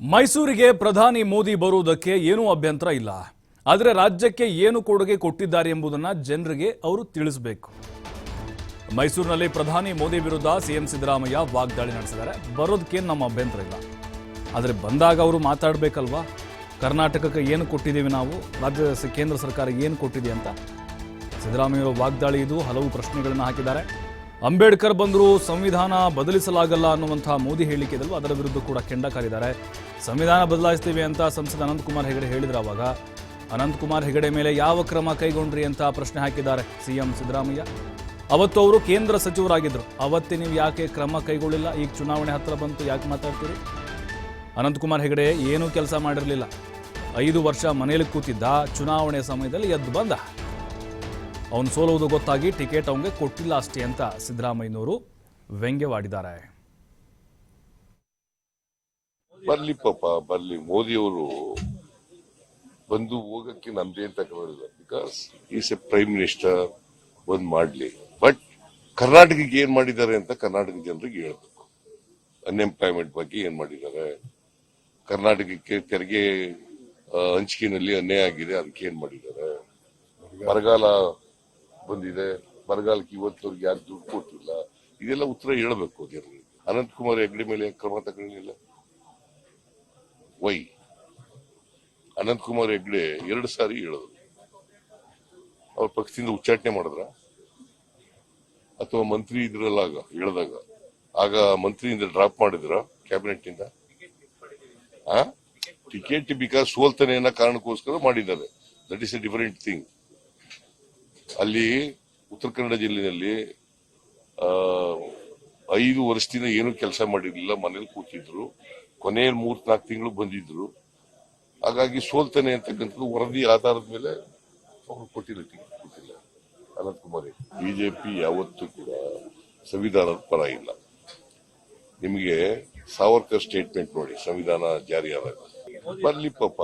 ಮೈಸೂರಿಗೆ ಪ್ರಧಾನಿ ಮೋದಿ ಬರುವುದಕ್ಕೆ ಏನೂ ಅಭ್ಯಂತರ ಇಲ್ಲ. ಆದರೆ ರಾಜ್ಯಕ್ಕೆ ಏನು ಕೊಡುಗೆ ಕೊಟ್ಟಿದ್ದಾರೆ ಎಂಬುದನ್ನು ಜನರಿಗೆ ಅವರು ತಿಳಿಸಬೇಕು. ಮೈಸೂರಿನಲ್ಲಿ ಪ್ರಧಾನಿ ಮೋದಿ ವಿರುದ್ಧ ಸಿಎಂ ಸಿದ್ದರಾಮಯ್ಯ ವಾಗ್ದಾಳಿ ನಡೆಸಿದ್ದಾರೆ. ಬರೋದಕ್ಕೇನು ನಮ್ಮ ಅಭ್ಯಂತರ ಇಲ್ಲ. ಆದರೆ ಬಂದಾಗ ಅವರು ಮಾತಾಡಬೇಕಲ್ವಾ? ಕರ್ನಾಟಕಕ್ಕೆ ಏನು ಕೊಟ್ಟಿದ್ದೀವಿ ನಾವು? ರಾಜ್ಯ ಕೇಂದ್ರ ಸರ್ಕಾರ ಏನು ಕೊಟ್ಟಿದೆ ಅಂತ? ಸಿದ್ದರಾಮಯ್ಯ ವಾಗ್ದಾಳಿ ಇದು ಹಲವು ಪ್ರಶ್ನೆಗಳನ್ನು ಹಾಕಿದ್ದಾರೆ. ಅಂಬೇಡ್ಕರ್ ಬಂದರೂ ಸಂವಿಧಾನ ಬದಲಿಸಲಾಗಲ್ಲ ಅನ್ನುವಂತಹ ಮೋದಿ ಹೇಳಿಕೆದಲ್ಲೂ ಅದರ ವಿರುದ್ಧ ಕೂಡ ಕೆಂಡ ಕಾರಿದ್ದಾರೆ. ಸಂವಿಧಾನ ಬದಲಾಯಿಸ್ತೀವಿ ಅಂತ ಸಂಸದ ಅನಂತಕುಮಾರ್ ಹೆಗಡೆ ಹೇಳಿದ್ರು ಅವಾಗ. ಅನಂತಕುಮಾರ್ ಹೆಗಡೆ ಮೇಲೆ ಯಾವ ಕ್ರಮ ಕೈಗೊಂಡ್ರಿ ಅಂತ ಪ್ರಶ್ನೆ ಹಾಕಿದ್ದಾರೆ ಸಿಎಂ ಸಿದ್ದರಾಮಯ್ಯ. ಅವತ್ತು ಅವರು ಕೇಂದ್ರ ಸಚಿವರಾಗಿದ್ದರು ಅವತ್ತೇ ನೀವು ಯಾಕೆ ಕ್ರಮ ಕೈಗೊಳ್ಳಿಲ್ಲ? ಈಗ ಚುನಾವಣೆ ಹತ್ರ ಬಂತು, ಯಾಕೆ ಮಾತಾಡ್ತೀರಿ? ಅನಂತಕುಮಾರ್ ಹೆಗಡೆ ಏನೂ ಕೆಲಸ ಮಾಡಿರಲಿಲ್ಲ. ಐದು ವರ್ಷ ಮನೆಯಲ್ಲಿ ಕೂತಿದ್ದ, ಚುನಾವಣೆ ಸಮಯದಲ್ಲಿ ಎದ್ದು ಬಂದ. ಅವನು ಸೋಲುವುದು ಗೊತ್ತಾಗಿ ಟಿಕೆಟ್ ಅವನಿಗೆ ಕೊಟ್ಟಿಲ್ಲ ಅಷ್ಟೇ ಅಂತ ಸಿದ್ದರಾಮಯ್ಯನವರು ವ್ಯಂಗ್ಯವಾಡಿದ್ದಾರೆ. ಬರ್ಲಿ ಪಾಪ, ಬರ್ಲಿ. ಮೋದಿಯವರು ಬಂದು ಹೋಗಕ್ಕೆ ಅಂತ ತಗೊಂಡಿಲ್ಲ because is a prime minister ಒಂದ್ ಮಾಡ್ಲಿ. ಬಟ್ ಕರ್ನಾಟಕಕ್ಕೆ ಏನ್ ಮಾಡಿದ್ದಾರೆ ಅಂತ ಕರ್ನಾಟಕ ಜನರಿಗೆ ಹೇಳ್ಬೇಕು. ಅನ್ಎಂಪ್ಲಾಯ್ಮೆಂಟ್ ಬಗ್ಗೆ ಏನ್ ಮಾಡಿದ್ದಾರೆ? ಕರ್ನಾಟಕಕ್ಕೆ ತೆರಿಗೆ ಹಂಚಿಕೆನಲ್ಲಿ ಅನ್ಯಾಯ ಆಗಿದೆ, ಅದಕ್ಕೆ ಏನ್ ಮಾಡಿದ್ದಾರೆ? ಬರಗಾಲ ಬಂದಿದೆ, ಬರಗಾಲಕ್ಕೆ ಇವತ್ತವರೆಗೆ ಯಾರು ದುಡ್ಡು ಕೊಟ್ಟಿಲ್ಲ, ಇದೆಲ್ಲ ಉತ್ತರ ಹೇಳಬೇಕು ಜನರಿಗೆ ಅನಂತಕುಮಾರ್ ಹೆಗ್ಡೆ ಮೇಲೆ ಕ್ರಮ ತಗೊಂಡಿಲ್ಲ ವೈ. ಅನಂತಕುಮಾರ್ ಹೆಗ್ಡೆ ಎರಡು ಸಾರಿ ಹೇಳಿದ್ರು ಅವ್ರ ಪಕ್ಷದಿಂದ ಉಚ್ಚಾಟನೆ ಮಾಡಿದ್ರ? ಅಥವಾ ಮಂತ್ರಿ ಇದ್ರಲ್ಲ ಆಗ, ಹೇಳಿದಾಗ. ಆಗ ಮಂತ್ರಿಯಿಂದ ಡ್ರಾಪ್ ಮಾಡಿದ್ರ ಕ್ಯಾಬಿನೆಟ್ನಿಂದ ಟಿಕೆಟ್ ಬಿಕಾಸ್ ಸೋಲ್ತಾನೆ ಅನ್ನೋ ಕಾರಣಕ್ಕೋಸ್ಕರ ಮಾಡಿದ್ದಾರೆ. That is a different thing ಅಲ್ಲಿ ಉತ್ತರ ಕನ್ನಡ ಜಿಲ್ಲೆಯಲ್ಲಿ ಐದು ವರ್ಷದಿಂದ ಏನು ಕೆಲಸ ಮಾಡಿರಲಿಲ್ಲ, ಮನೇಲಿ ಕೂತಿದ್ರು. ಕೊನೆಯ ಮೂರ್ ನಾಲ್ಕು ತಿಂಗಳು ಬಂದಿದ್ರು. ಹಾಗಾಗಿ ಸೋಲ್ತಾನೆ ಅಂತಕ್ಕಂಥದ್ದು ವರದಿ ಆಧಾರದ ಮೇಲೆ ಅವರು ಕೊಟ್ಟಿಲ್ಲ ಟಿಕೆಟ್ ಕೊಟ್ಟಿಲ್ಲ ಅನಂತಕುಮಾರ್ ಬಿಜೆಪಿ ಯಾವತ್ತೂ ಕೂಡ ಸಂವಿಧಾನದ ಪರ ಇಲ್ಲ. ನಿಮಗೆ ಸಾವರ್ಕರ್ ಸ್ಟೇಟ್ಮೆಂಟ್ ನೋಡಿ, ಸಂವಿಧಾನ ಜಾರಿಯಾದಾಗ ಬರ್ಲಿ ಪಾಪ.